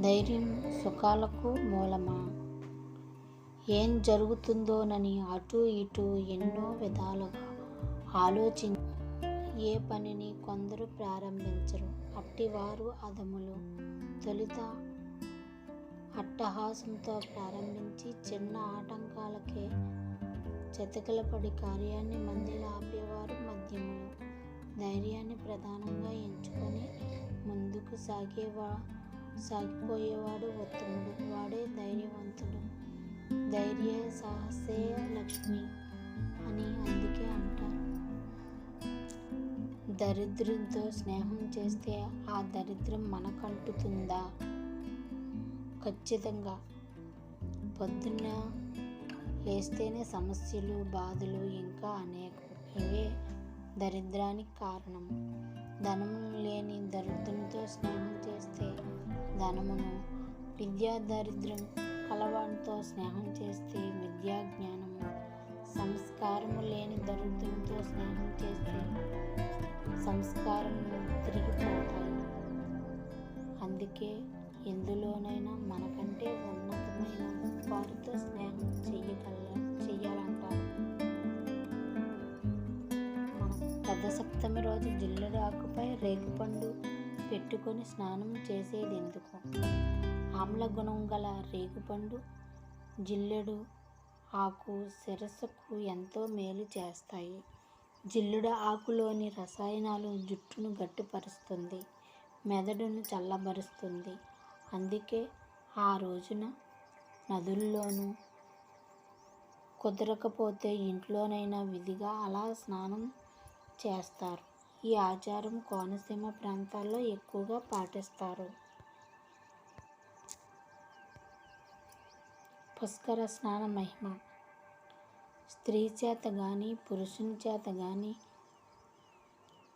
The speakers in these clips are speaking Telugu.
ధైర్యం సుఖాలకు మూలమా? ఏం జరుగుతుందోనని అటు ఇటు ఎన్నో విధాలుగా ఆలోచి ఏ పనిని కొందరు ప్రారంభించరు. అట్టివారు అదములు తొలుత అట్టహాసంతో ప్రారంభించి చిన్న ఆటంకాలకే చెతకలపడి కార్యాన్ని మందిలాపేవారు మధ్యములు. ధైర్యాన్ని ప్రధానంగా ఎంచుకొని ముందుకు సాగేవా సాగిపోయేవాడు ఉత్తముడు. వాడే ధైర్యవంతుడు. ధైర్య సాహసే లక్ష్మి అని అందుకే అంటారు. దరిద్రంతో స్నేహం చేస్తే ఆ దరిద్రం మనకంటుతుందా? ఖచ్చితంగా. పొద్దున్న లేస్తేనే సమస్యలు బాధలు ఇంకా అనేక. ఇవే దరిద్రానికి కారణం. ధనము లేని దరిద్రంతో స్నేహం చేస్తే ధనమును విద్యా దరిద్రం కలవాడితో స్నేహం చేస్తే విద్యా జ్ఞానము సంస్కారము లేని దరిద్రంతో స్నేహం చేస్తే సంస్కారము తిరిగిపోతాయి. అందుకే ఎందులోనైనా మనకంటే ఉన్నతమైన రథసప్తమి సప్తమి రోజు జిల్లుడు ఆకుపై రేగుపండు పెట్టుకొని స్నానం చేసేది ఎందుకు ఆమ్ల గుణం గల రేగుపండు జిల్లెడు ఆకు శిరస్సుకు ఎంతో మేలు చేస్తాయి. జిల్లుడు ఆకులోని రసాయనాలు జుట్టును గట్టిపరుస్తుంది మెదడును చల్లబరుస్తుంది. అందుకే ఆ రోజున నదుల్లోనూ కుదరకపోతే ఇంట్లోనైనా విధిగా అలా స్నానం చేస్తారు. ఈ ఆచారం కోనసీమ ప్రాంతాల్లో ఎక్కువగా పాటిస్తారు. పుష్కర స్నాన మహిమ. స్త్రీ చేత కానీ పురుషుని చేత కానీ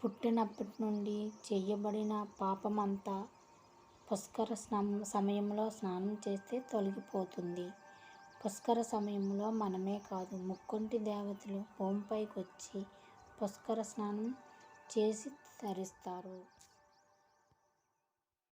పుట్టినప్పటి నుండి చేయబడిన పాపమంతా పుష్కర స్నానం సమయంలో స్నానం చేస్తే తొలగిపోతుంది. పుష్కర సమయంలో మనమే కాదు ముక్కుంటి దేవతలు భూమిపైకి వచ్చి పుష్కర స్నానం చేసి తరిస్తారు.